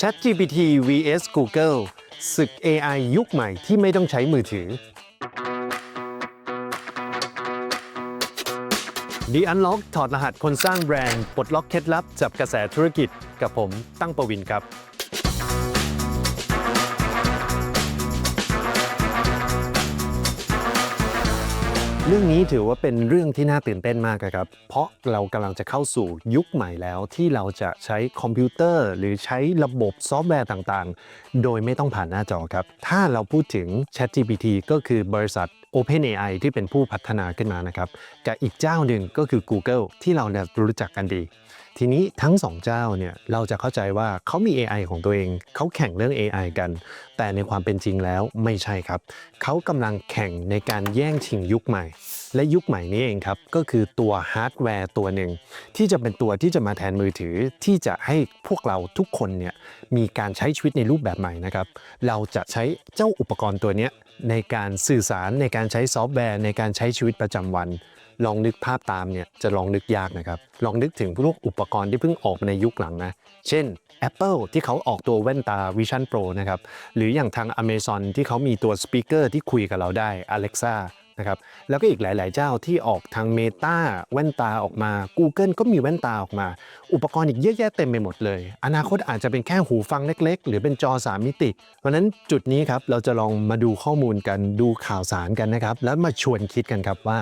ChatGPT vs Google ศึก AI ยุคใหม่ที่ไม่ต้องใช้มือถือ The Unlock ถอดรหัสคนสร้างแบรนด์ปลดล็อกเคล็ดลับจับกระแสธุรกิจกับผมตั้งประวินครับ เรื่องนี้ถือว่าเป็นเรื่องที่น่าตื่นเต้นมากครับ เพราะเรากำลังจะเข้าสู่ยุคใหม่แล้วที่เราจะใช้คอมพิวเตอร์ หรือใช้ระบบซอฟต์แวร์ต่างๆ โดยไม่ต้องผ่านหน้าจอครับ ถ้าเราพูดถึง ChatGPT ก็คือบริษัท OpenAI ที่เป็นผู้พัฒนาขึ้นมานะครับ กับอีกเจ้าหนึ่งก็คือ Google ที่เราเนี่ยรู้จักกันดี ทีนี้ทั้งสองเจ้าเนี่ยเราจะเข้าใจว่าเขามี AI ของตัวเองเขาแข่งเรื่อง AI กัน แต่ในความเป็นจริงแล้วไม่ใช่ครับ เขากำลังแข่งในการแย่งชิงยุคใหม่ และยุคใหม่นี้เองครับ ก็คือตัวฮาร์ดแวร์ตัวหนึ่ง ที่จะเป็นตัวที่จะมาแทนมือถือที่จะให้พวกเราทุกคนเนี่ยมีการใช้ชีวิตในรูปแบบใหม่นะครับ เราจะใช้เจ้าอุปกรณ์ตัวนี้ในการสื่อสารในการใช้ซอฟต์แวร์ในการใช้ชีวิตประจำวัน ลองนึกภาพตามเนี่ยจะลองนึกยากนะครับ ลองนึกถึงพวกอุปกรณ์ที่เพิ่งออกมาในยุคหลังนะ เช่น Apple ที่เขาออกตัวแว่นตา Vision Pro นะครับ หรืออย่างทาง Amazon ที่เขามีตัวสปีกเกอร์ที่คุยกับเราได้ Alexa นะครับ แล้วก็อีกหลาย ๆ เจ้าที่ออกทาง Meta แว่นตาออกมา Google ก็มีแว่นตาออกมา อุปกรณ์อีกเยอะแยะเต็มไปหมดเลย อนาคตอาจจะเป็นแค่หูฟังเล็ก ๆ หรือเป็นจอ 3 มิติ เพราะฉะนั้นจุดนี้ครับเราจะลองมาดูข้อมูลกันดูข่าวสารกันนะครับ แล้วมาชวนคิดกันครับว่า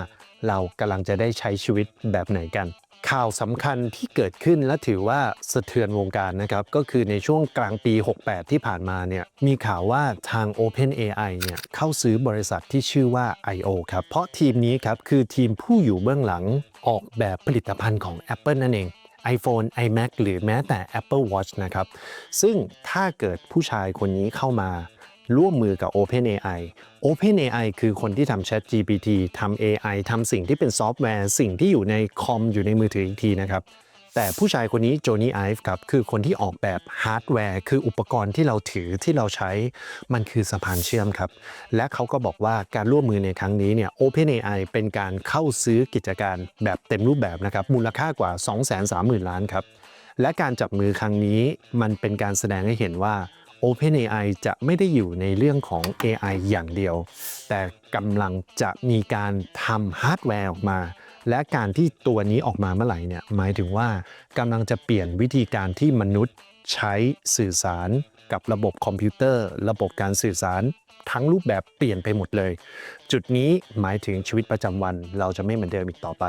เรากำลังจะได้ใช้ชีวิตแบบไหนกัน ข่าวสำคัญที่เกิดขึ้นและถือว่าสะเทือนวงการนะครับ ก็คือในช่วงกลางปี 68 ที่ผ่านมาเนี่ยมีข่าวว่าทาง OpenAI เนี่ยเข้าซื้อบริษัทที่ชื่อว่า I.O. ครับเพราะทีมนี้ครับคือทีมผู้อยู่เบื้องหลังออกแบบผลิตภัณฑ์ของ Apple นั่นเอง iPhone, iMac หรือแม้แต่ Apple Watch นะครับ ซึ่งถ้าเกิดผู้ชายคนนี้เข้ามา ร่วมมือกับ OpenAI OpenAI คือคนที่ทำ ChatGPT ทำ AI ทำสิ่งที่เป็นซอฟต์แวร์ สิ่งที่อยู่ในคอมอยู่ในมือถืออีกทีนะครับ แต่ผู้ชายคนนี้โจนี่ไอฟ์ครับ คือคนที่ออกแบบฮาร์ดแวร์ คืออุปกรณ์ที่เราถือที่เราใช้ มันคือสะพานเชื่อมครับ และเขาก็บอกว่าการร่วมมือในครั้งนี้เนี่ย OpenAI เป็นการเข้าซื้อกิจการแบบเต็มรูปแบบนะครับ มูลค่ากว่า 230,000 ล้านครับ และการจับมือครั้งนี้มันเป็นการแสดงให้เห็นว่า OpenAI จะไม่ได้อยู่ในเรื่องของ AI อย่างเดียว แต่กำลังจะมีการทำฮาร์ดแวร์ออกมา และการที่ตัวนี้ออกมาเมื่อไหร่เนี่ยหมายถึงว่ากำลังจะเปลี่ยนวิธีการที่มนุษย์ใช้สื่อสารกับระบบคอมพิวเตอร์ ระบบการสื่อสารทั้งรูปแบบเปลี่ยนไปหมดเลย จุดนี้หมายถึงชีวิตประจำวันเราจะไม่เหมือนเดิมอีกต่อไป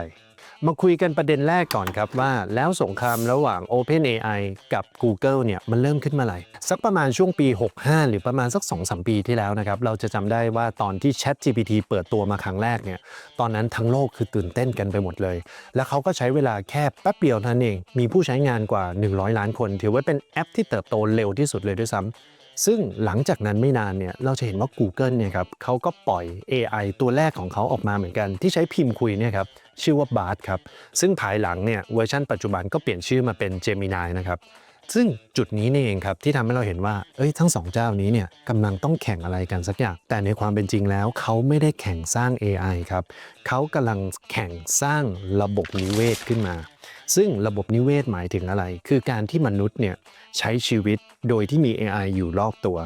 มาคุยกันประเด็นแรกก่อนครับว่า แล้วสงครามระหว่าง OpenAI กับ Google เนี่ยมันเริ่มขึ้นเมาไหร่สักประมาณช่วงปี 65 หรือประมาณสัก 2-3 ปีที่แล้วนะครับ เราจะจำได้ว่าตอนที่ ChatGPT เปิดตัวมาครั้งแรกเนี่ยตอนนั้นทั้งโลกคือตื่นเต้นกันไปหมดเลย แล้วเขาก็ใช้เวลาแค่แป๊บเดียวเท่านั้นเอง มีผู้ใช้งานกว่า 100 ล้านคน ถือว่าเป็นแอปที่เติบโตเร็วที่สุดเลยด้วยซ้ำ ซึ่งหลังจากนั้นไม่นานเนี่ยเราจะเห็นว่า Google เนี่ยครับเขาก็ปล่อย AI ตัวแรกของเขาออกมาเหมือนกัน ที่ใช้พิมพ์คุยเนี่ยครับชื่อว่า Bard ครับซึ่งภายหลังเนี่ยเวอร์ชันปัจจุบันก็เปลี่ยนชื่อมาเป็น Gemini นะครับซึ่งจุดนี้นี่เองครับที่ทำให้เราเห็นว่าเอ้ยทั้งสองเจ้านี้เนี่ยกำลังต้องแข่งอะไรกันสักอย่าง แต่ในความเป็นจริงแล้วเขาไม่ได้แข่งสร้าง AI ครับเขากำลังแข่งสร้างระบบนิเวศขึ้นมา ซึ่งระบบนิเวศหมายถึงอะไร คือการที่มนุษย์เนี่ยใช้ชีวิต โดยที่มี AI อยู่รอบตัว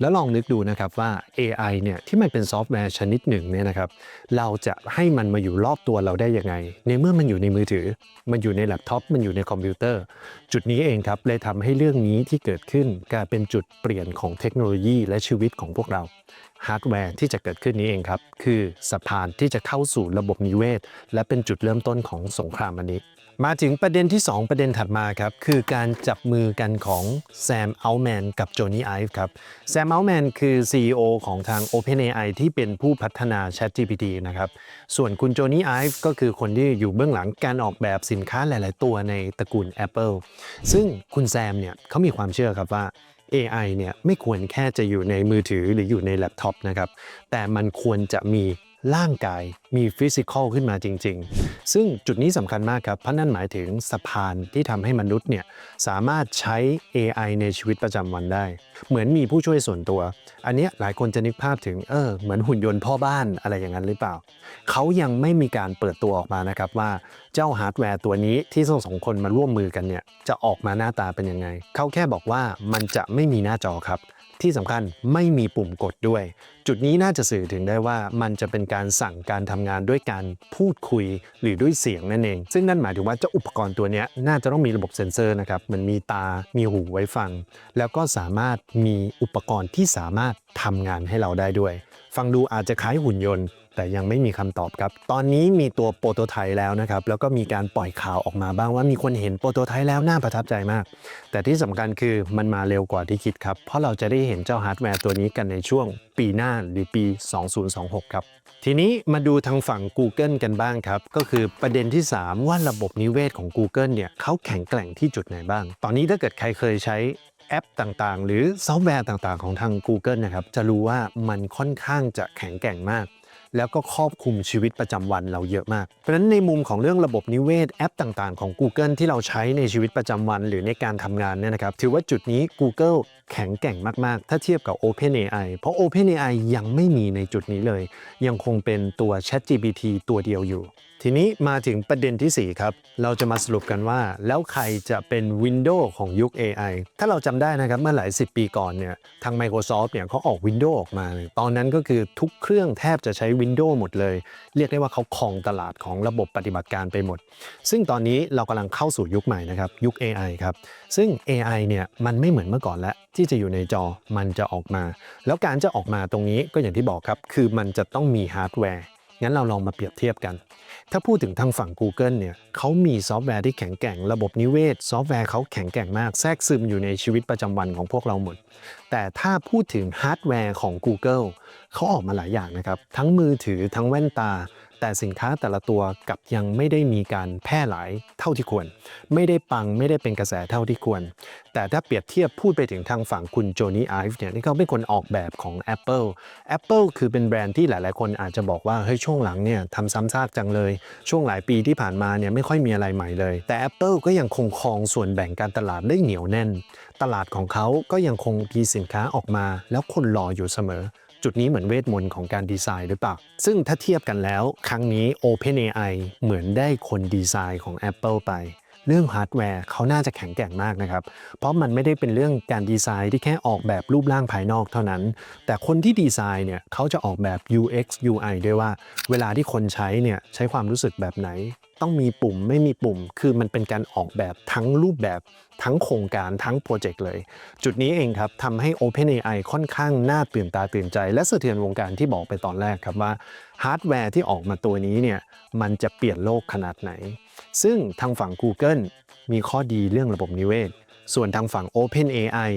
แล้วลองนึกดูนะครับว่า AI เนี่ยที่มันเป็นซอฟต์แวร์ชนิดหนึ่งเนี่ยนะครับ เราจะให้มันมาอยู่รอบตัวเราได้ยังไง ในเมื่อมันอยู่ในมือถือ มันอยู่ในแล็ปท็อป มันอยู่ในคอมพิวเตอร์ จุดนี้เองครับเลยทำให้เรื่องนี้ที่เกิดขึ้นกลายเป็นจุดเปลี่ยนของเทคโนโลยีและชีวิตของพวกเราฮาร์ดแวร์ที่จะเกิดขึ้นนี้เองครับ คือสะพานที่จะเข้าสู่ระบบนิเวศ และเป็นจุดเริ่มต้นของสงครามอันนี้ มาถึงประเด็นที่ 2 ประเด็นถัดมาครับ คือการจับมือกันของแซมอัลแมนกับโจนี่ไอฟ์ครับแซมอัลแมนคือ CEO ของทาง OpenAI ที่เป็นผู้พัฒนา ChatGPT นะครับ ส่วนคุณโจนี่ไอฟ์ก็คือคนที่อยู่เบื้องหลังการออกแบบสินค้าหลาย ๆ ตัวในตระกูล Apple ซึ่งคุณแซมเนี่ยเขามีความเชื่อครับว่า AI เนี่ยไม่ควรแค่จะอยู่ในมือถือหรืออยู่ในแล็ปท็อปนะครับแต่มันควรจะมี ร่างกายมีฟิสิกอลขึ้นมาจริง ๆ ซึ่งจุดนี้สำคัญมากครับเพราะนั่นหมายถึงสะพานที่ทำให้มนุษย์เนี่ยสามารถใช้ AI ในชีวิตประจำวันได้เหมือนมีผู้ช่วยส่วนตัว อันนี้หลายคนจะนึกภาพถึงเออเหมือนหุ่นยนต์พ่อบ้านอะไรอย่างนั้นหรือเปล่า เขายังไม่มีการเปิดตัวออกมานะครับว่าเจ้าฮาร์ดแวร์ตัวนี้ที่ทั้งสองคนมาร่วมมือกันเนี่ยจะออกมาหน้าตาเป็นยังไง เขาแค่บอกว่ามันจะไม่มีหน้าจอครับที่สำคัญไม่มีปุ่มกดด้วย จุดนี้น่าจะสื่อถึงได้ว่ามันจะเป็นการสั่งการทำงานด้วยการพูดคุยหรือด้วยเสียงนั่นเอง ซึ่งนั่นหมายถึงว่าเจ้าอุปกรณ์ตัวนี้น่าจะต้องมีระบบเซ็นเซอร์นะครับมันมีตามีหูไว้ฟัง แล้วก็สามารถมีอุปกรณ์ที่สามารถทำงานให้เราได้ด้วย ฟังดูอาจจะคล้ายหุ่นยนต์ แต่ยังไม่มีคำตอบครับ ตอนนี้มีตัวโปรโตไทป์แล้วนะครับ แล้วก็มีการปล่อยข่าวออกมาบ้างว่ามีคนเห็นโปรโตไทป์แล้วน่าประทับใจมาก แต่ที่สำคัญคือมันมาเร็วกว่าที่คิดครับ เพราะเราจะได้เห็นเจ้าฮาร์ดแวร์ตัวนี้กันในช่วงปีหน้าหรือปี 2026 ครับ ทีนี้มาดูทางฝั่ง Google กันบ้างครับ ก็คือประเด็นที่ 3 ว่าระบบนิเวศของ Google เนี่ยเขาแข็งแกร่งที่จุดไหนบ้าง ตอนนี้ถ้าเกิดใครเคยใช้ แอปต่างๆ หรือซอฟต์แวร์ต่างๆ ของทาง Google นะครับ จะรู้ว่ามันค่อนข้างจะแข็งแกร่งมาก แล้วก็ครอบคลุมชีวิตประจำวันเราเยอะมาก เพราะฉะนั้นในมุมของเรื่องระบบนิเวศแอปต่างๆ ของ Google ที่เราใช้ในชีวิตประจำวัน หรือในการทำงานเนี่ยนะครับ ถือว่าจุดนี้ Google แข็งแกร่งมากๆ ถ้าเทียบกับ OpenAI เพราะ OpenAI ยังไม่มีในจุดนี้เลย ยังคงเป็นตัว ChatGPT ตัวเดียวอยู่ทีนี้มาถึงประเด็นที่ 4 ครับ เราจะมาสรุปกันว่า แล้วใครจะเป็น Windows ของยุค AI ถ้าเราจำได้นะครับ เมื่อหลาย 10 ปีก่อนเนี่ย ทาง Microsoft เนี่ยเขาออก Windows ออกมาเนี่ยตอนนั้นก็คือทุกเครื่องแทบจะใช้ Windows หมดเลย เรียกได้ว่าเขาครองตลาดของระบบปฏิบัติการไปหมด ซึ่งตอนนี้เรากำลังเข้าสู่ยุคใหม่นะครับ ยุค AI ครับ ซึ่ง AI เนี่ยมันไม่เหมือนเมื่อก่อนแล้วที่จะอยู่ในจอมันจะออกมา แล้วการจะออกมาตรงนี้ก็อย่างที่บอกครับ คือมันจะต้องมีฮาร์ดแวร์ งั้นเราลองมาเปรียบเทียบกัน ถ้าพูดถึงทางฝั่ง Google เนี่ยเขามีซอฟต์แวร์ที่แข็งแกร่ง ระบบนิเวศ ซอฟต์แวร์เขาแข็งแกร่งมาก แทรกซึมอยู่ในชีวิตประจำวันของพวกเราหมด แต่ถ้าพูดถึงฮาร์ดแวร์ของ Google เขาออกมาหลายอย่างนะครับ ทั้งมือถือทั้งแว่นตา แต่สินค้าแต่ละตัวกับยังไม่ได้มีการแพร่หลายเท่าที่ควร ไม่ได้ปังไม่ได้เป็นกระแสเท่าที่ควร แต่ถ้าเปรียบเทียบพูดไปถึงทางฝั่งคุณโจนี่ไอฟ์เนี่ยที่เขาเป็นคนออกแบบของ Apple Apple คือเป็นแบรนด์ที่หลาย ๆ คนอาจจะบอกว่าเฮ้ยช่วงหลังเนี่ยทำซ้ำซากจังเลย ช่วงหลายปีที่ผ่านมาเนี่ยไม่ค่อยมีอะไรใหม่เลย แต่ Apple ก็ยังคงครองส่วนแบ่งการตลาดได้เหนียวแน่น ตลาดของเขาก็ยังคงมีสินค้าออกมา แล้วคนรออยู่เสมอ จุดนี้เหมือนเวทมนต์ของการดีไซน์หรือเปล่า ซึ่งถ้าเทียบกันแล้ว ครั้งนี้ OpenAI เหมือนได้คนดีไซน์ของ Apple ไปเรื่องฮาร์ดแวร์เขาน่าจะแข็งแกร่งมากนะครับ เพราะมันไม่ได้เป็นเรื่องการดีไซน์ที่แค่ออกแบบรูปร่างภายนอกเท่านั้น แต่คนที่ดีไซน์เนี่ยเขาจะออกแบบ UX UI ด้วยว่า เวลาที่คนใช้เนี่ยใช้ความรู้สึกแบบไหน ต้องมีปุ่มไม่มีปุ่ม คือมันเป็นการออกแบบทั้งรูปแบบทั้งโครงการทั้งโปรเจกต์เลย จุดนี้เองครับทำให้ OpenAI ค่อนข้างน่าตื่นตาตื่นใจ และสะเทือนวงการที่บอกไปตอนแรกครับว่าฮาร์ดแวร์ที่ออกมาตัวนี้เนี่ยมันจะเปลี่ยนโลกขนาดไหน ซึ่งทางฝั่ง Google มีข้อดีเรื่องระบบนิเวศ ส่วนทางฝั่ง OpenAI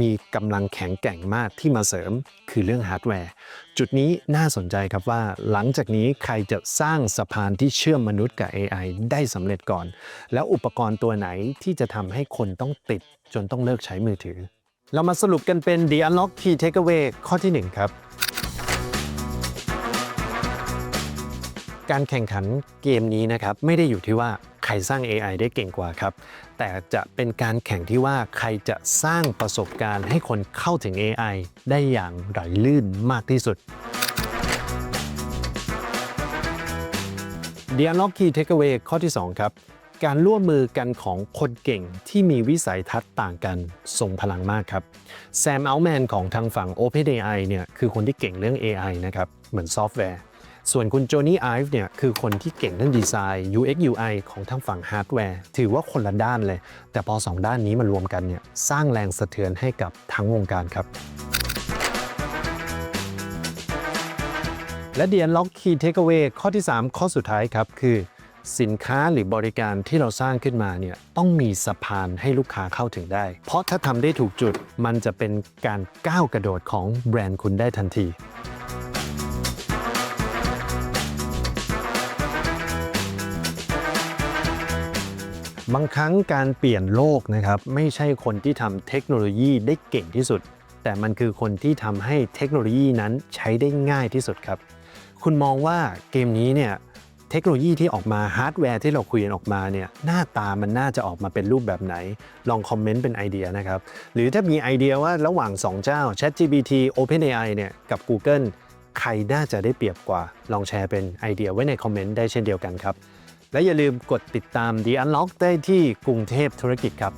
มีกำลังแข็งแกร่งมากที่มาเสริมคือเรื่องฮาร์ดแวร์ จุดนี้น่าสนใจครับว่าหลังจากนี้ใครจะสร้างสะพานที่เชื่อมมนุษย์กับ AI ได้สำเร็จก่อน แล้วอุปกรณ์ตัวไหนที่จะทำให้คนต้องติดจนต้องเลิกใช้มือถือ เรามาสรุปกันเป็น The Unlock Key Takeaway ข้อที่ 1 ครับ การแข่งขันเกมนี้นะครับไม่ได้อยู่ที่ว่า ใครสร้าง AI ได้เก่งกว่าครับ แต่จะเป็นการแข่งที่ว่าใครจะสร้างประสบการณ์ให้คนเข้าถึง AI ได้อย่างไหลลื่นมากที่สุด The Unlock Key Takeaway ข้อที่ 2 ครับ การร่วมมือกันของคนเก่งที่มีวิสัยทัศน์ต่างกันทรงพลังมากครับแซมอัลแมนของทางฝั่ง OpenAI เนี่ยคือคนที่เก่งเรื่อง AI นะครับ เหมือนซอฟต์แวร์ ส่วนคุณโจนี่ไอฟ์เนี่ยคือคนที่เก่งเรื่องดีไซน์ UX UI ของทางฝั่งฮาร์ดแวร์ถือว่าคนละด้านเลย แต่พอสองด้านนี้มารวมกันเนี่ยสร้างแรงสะเทือนให้กับทั้งวงการครับ และ The Unlock Key Takeaway ข้อที่ 3 ข้อสุดท้ายครับคือสินค้าหรือบริการที่เราสร้างขึ้นมาเนี่ยต้องมีสะพานให้ลูกค้าเข้าถึงได้ เพราะถ้าทำได้ถูกจุดมันจะเป็นการก้าวกระโดดของแบรนด์คุณได้ทันที บางครั้งการเปลี่ยนโลกนะครับไม่ใช่คนที่ทำเทคโนโลยีได้เก่งที่สุด แต่มันคือคนที่ทำให้เทคโนโลยีนั้นใช้ได้ง่ายที่สุดครับ คุณมองว่าเกมนี้เนี่ยเทคโนโลยีที่ออกมาฮาร์ดแวร์ที่เราคุยกันออกมาเนี่ยหน้าตามันน่าจะออกมาเป็นรูปแบบไหน ลองคอมเมนต์เป็นไอเดียนะครับ หรือถ้ามีไอเดียว่าระหว่าง 2 เจ้า ChatGPT OpenAI เนี่ยกับ Google ใครน่าจะได้เปรียบกว่า ลองแชร์เป็นไอเดียไว้ในคอมเมนต์ได้เช่นเดียวกันครับ และอย่าลืมกดติดตาม The Unlock ได้ที่กรุงเทพธุรกิจครับ